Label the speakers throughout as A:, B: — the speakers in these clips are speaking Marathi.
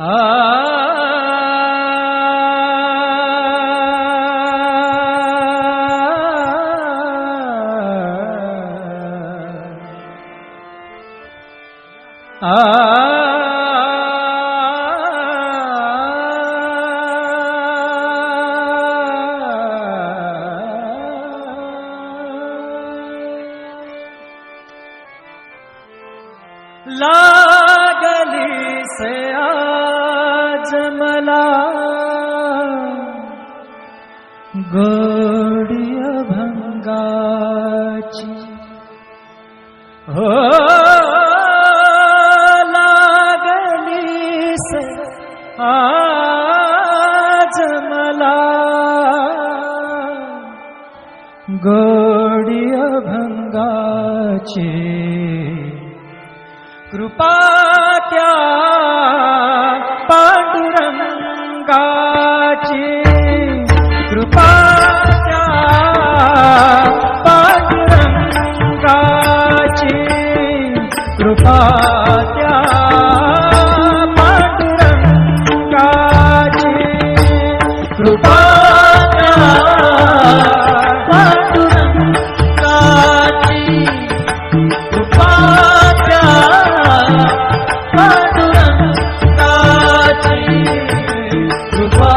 A: Ah. आज मला गोडी भंगाची कृपा त्या पांडुरंगाचे कृपा त्या पांडुरंगाची कृपा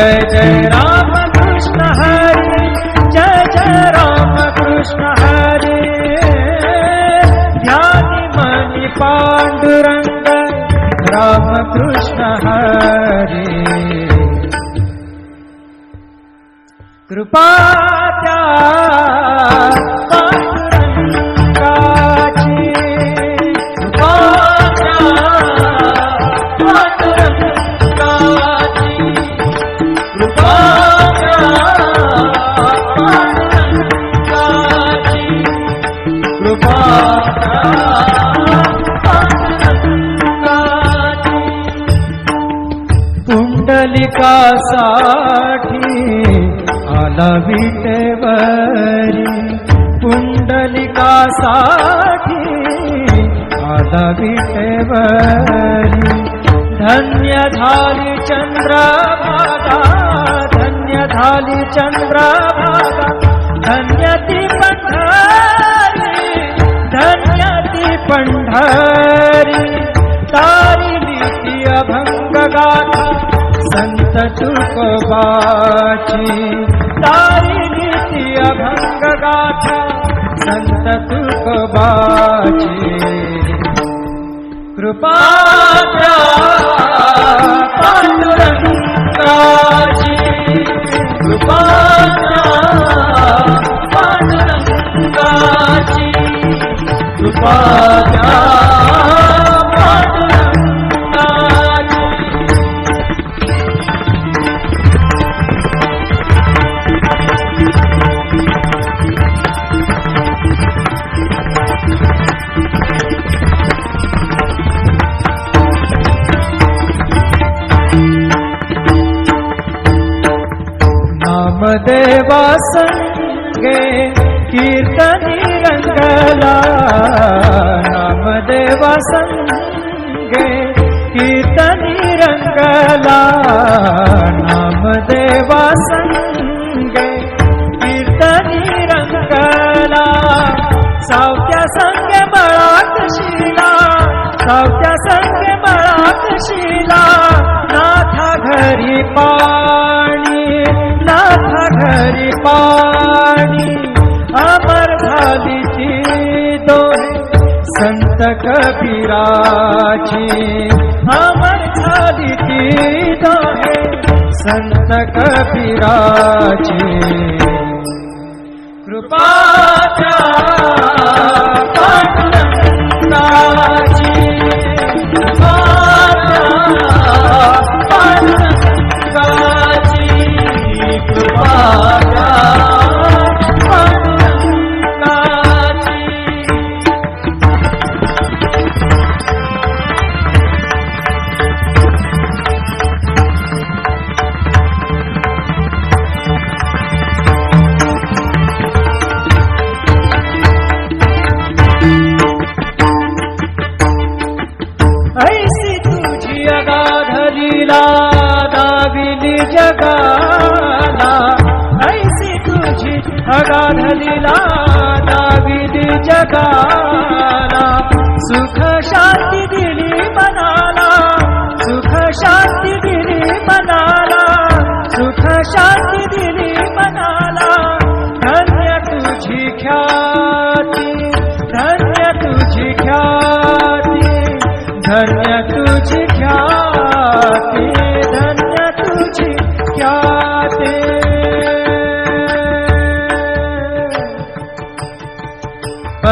A: जय जय रामकृष्ण हरी जय जय रामकृष्ण हरी। रामकृष्ण हरी। कृपा आला धन्य झाली चंद्रभागा धन्य झाली चंद्रभागा। धन्य ती पंढरी धन्य ती पंढरी। तारी ती अभंग गाथा संत तुकोबाची। तारी ती अभंग गाथा संत तुकोबाची। कृपाच्या पांडुरंगाची कृपाच्या पांडुरंगाची कृपाच्या घरी पाणी नाथा घरी पाणी अमर झालीची दोहे संत कबीराची अमर झालीची दोहे संत कबीराची। कृपाच्या जगाला. ऐसी तुझी अगाध लीला दाविली जगा.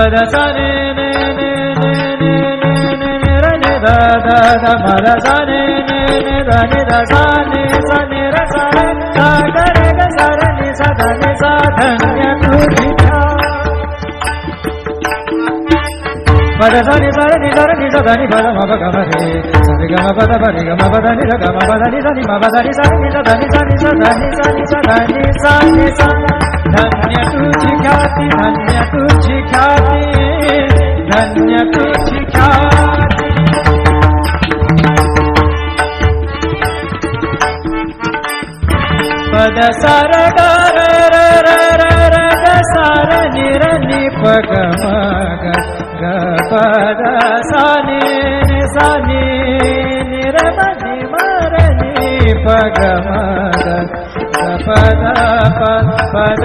A: पद सा ने ने ने ने ने ने ने ने र ने द द द म र सा ने ने ने द ने द सा ने सा ने र सा रे सा ग रे ग सा र ने सा ध ने सा धन्य तुझी पद सा नि सा रे नि सा रे नि सा ध नि प द म प ग म रे सा रे ग म प द प रे ग म प द नि र ग म प द नि सा नि म प द नि सा नि सा ध नि सा नि सा ध नि सा नि सा ध नि सा नि सा धन्य तुझी ख्याती धन्य तुझी ख्याती. धन्य तुझी ख्याती पद सार गार सार निरनी पग मग पद साने साने निरमनी मरणी पग मग पद पद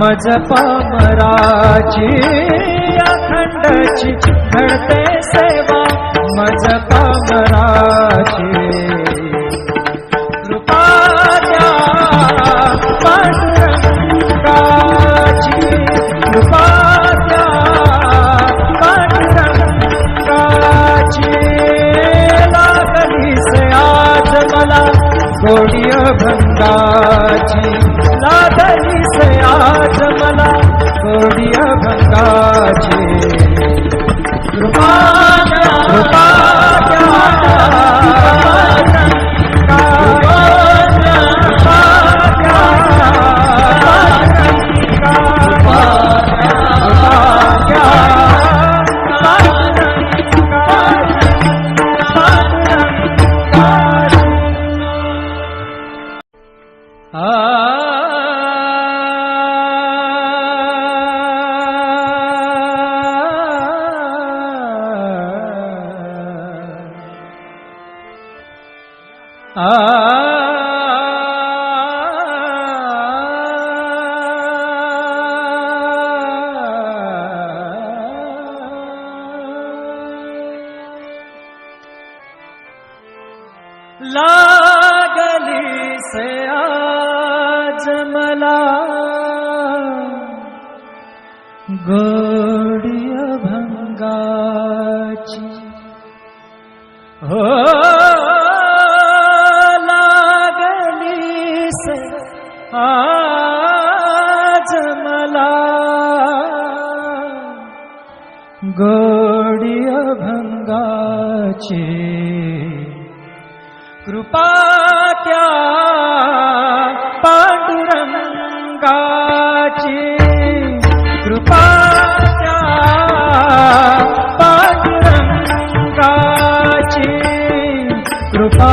A: मज पामराची अखंडची घडते सेवा मज पामराची. गोडी अभंगाचे कृपा त्या पांडुरंगाची कृपा त्या पांडुरंगाची कृपा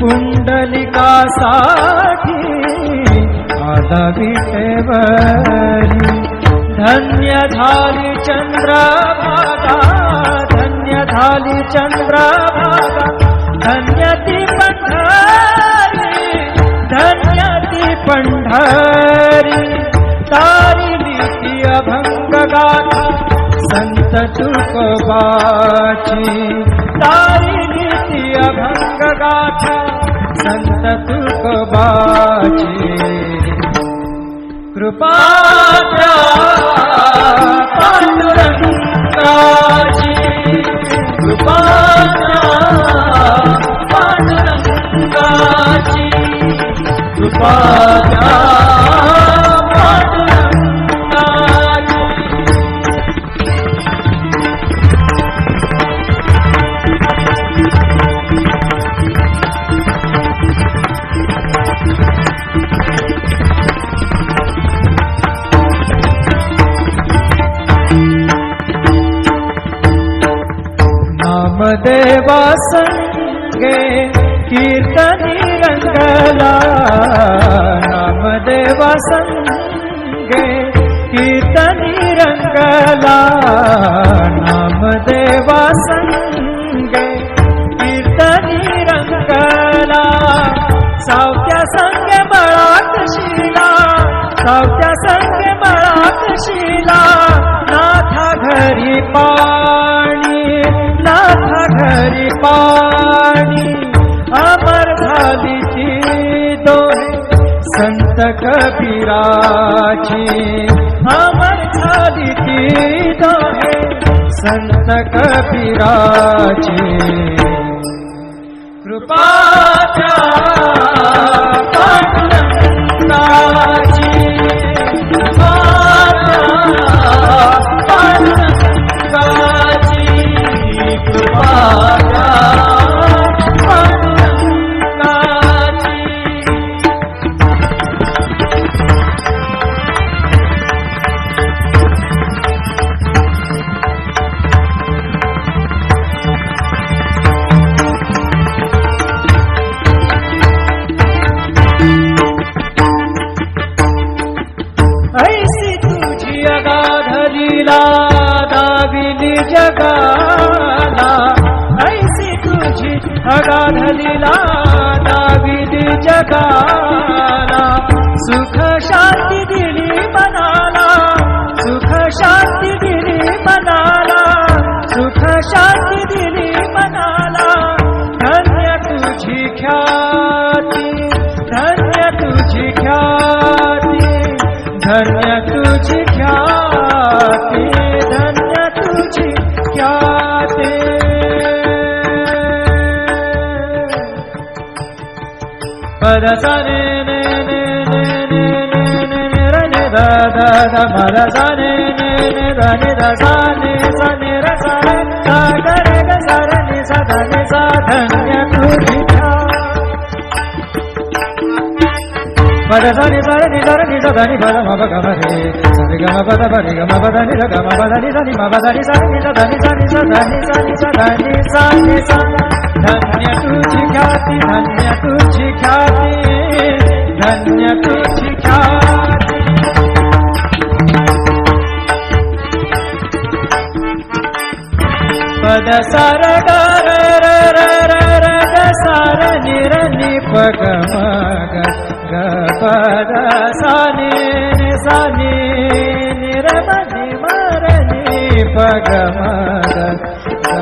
A: पुंडलिकासाठी आला विटेवरी धन्य झाली चंद्रभागा धन्य झाली चंद्रभागा धन्य ती पंढरी धन्य ती पंढरी तारी ती अभंग गाथा संत तुकोबाची। तारिली अभंग गाथा संत तुकोबाची कृपा पांडुरंगाची। कृपा पांडुरंगाची। कृपा संगे कीर्तनी रंगला नामदेवा संगे कीर्तनी रंगला नामदेवा संगे कीर्तनी रंगला. सावत्या संगे बळात शिला सावत्या संगे बळात शिला. कबीराची अमर झाली ती दोहे संत कबीराची कृपा जगाला. ऐसी तुझी अगाधरीला दाविली जगाला. सुख शांती दिली मनाला. सुख शांती दिली मनाला. सुख शांती दिली मनाला. धन्य तुझी ख्याती धन्य तुझी ख्याती धन्य तुझी ख्याती. da sa ne ne ne ne ne ne ne ne ra ne da da da ma da sa ne ne ne da ne da sa ne sa ne ra sa re sa ga re ga sa ra ne sa da ne sa dhanya kudita ma da sa ne sa re ne sa re ne sa da ne ba da ma ba ga ma re sa re ga ma ba da ba re ga ma ba da ne ra ga ma ba da ne sa ne ma ba da ne sa ne sa da ne sa ne sa da ne sa ne sa da ne sa ne sa धन्य तुझी ख्याति धन्य तुझी ख्याति धन्य तुझी ख्याति पद सर सर निर तुिखा पदसारसार निरलि पगमग गी सी निरी मरी पगमाग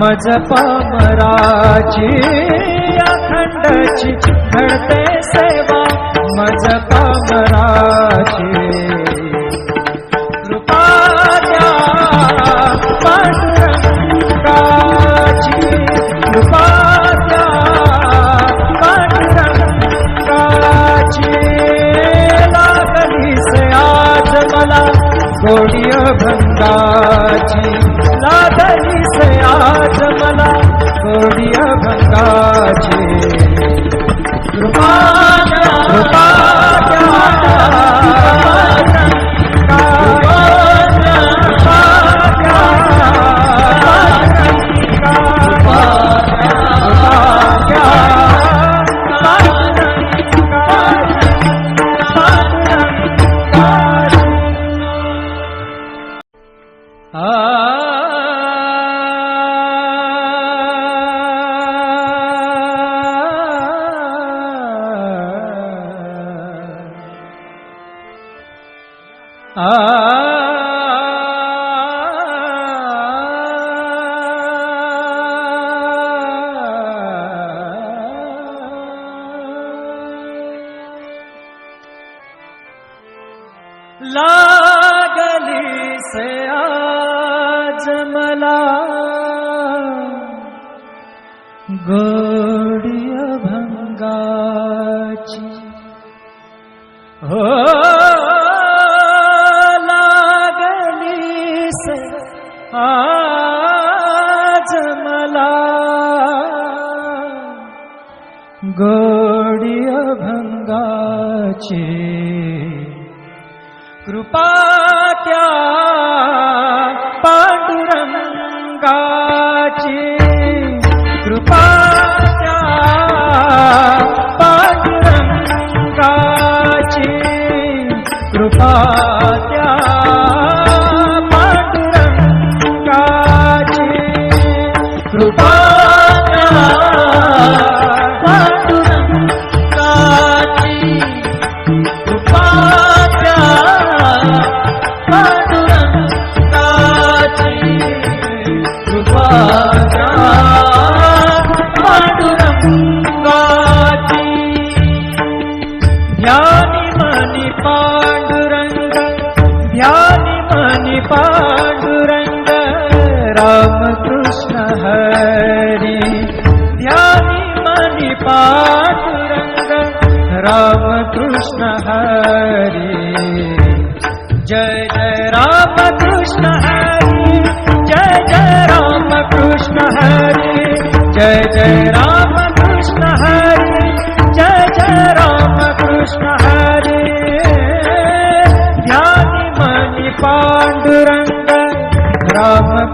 A: मजप मराची अखंडची घडते सेवा मजप मराची गोडी अभंगाची कृपा त्या पांडुरंगाची कृपा त्या पांडुरंगाची कृपा त्या पांडुरंगाची कृपा त्या Allah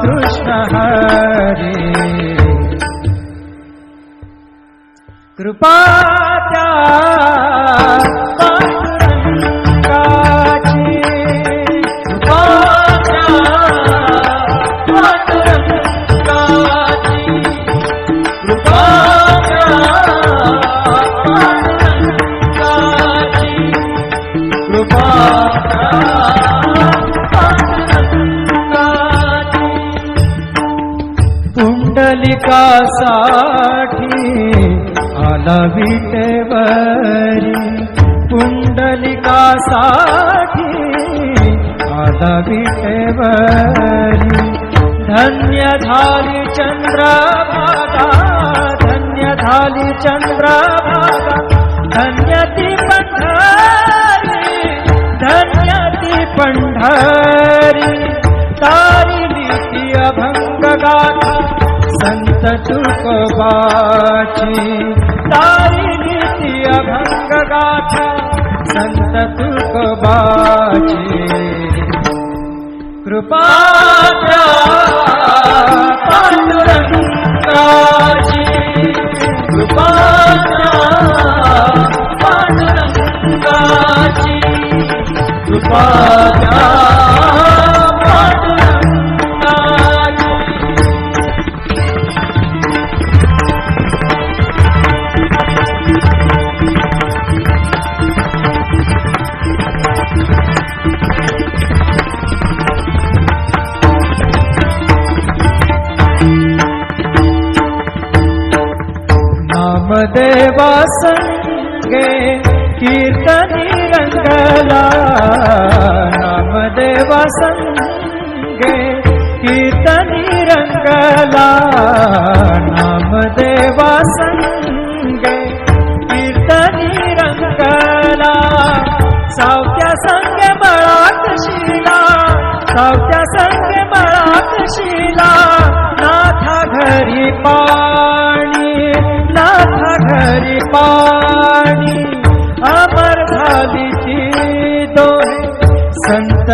A: Good. रूपाची तारी गीती अभंग गाथा संत तुकोबाची कृपा पांडुरंगाची। कृपा कृपा देवा संगे कीर्तनी रंगला नामदेवा संगे कीर्तनी रंगला नामदेवा संगे कीर्तनी रंगला। सावत्या संग बळात शिला सावत्या संग बळात शिला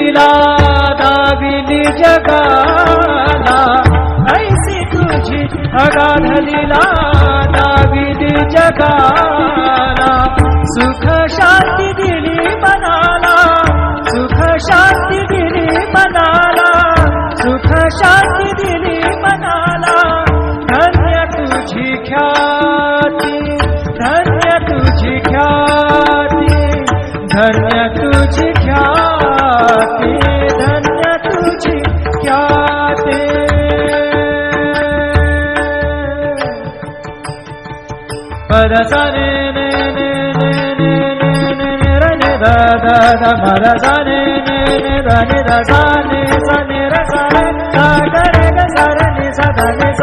A: दिला दाविली जगाला ऐसी तुझी अगाधरीला दाविली जगाला सुख ద స నే నే నే నే నే నే నే ర నే ద ద ద మ ర ద నే నే నే ద నే ద స నే స నే ర స ర స గ ర గ స ర ని స ద ని స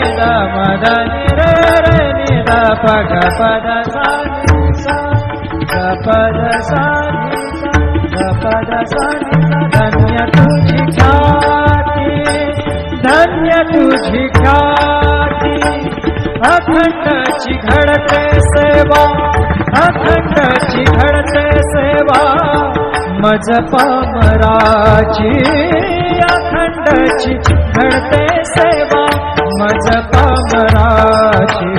A: दा मदा नि सा नि सा धन्य तुझी ख्याती धन्य तुझी ख्याती। अखंडची घडते सेवा अखंडची घडते सेवा मज पामराची। या खंडाची घडते सेवा मज कामराची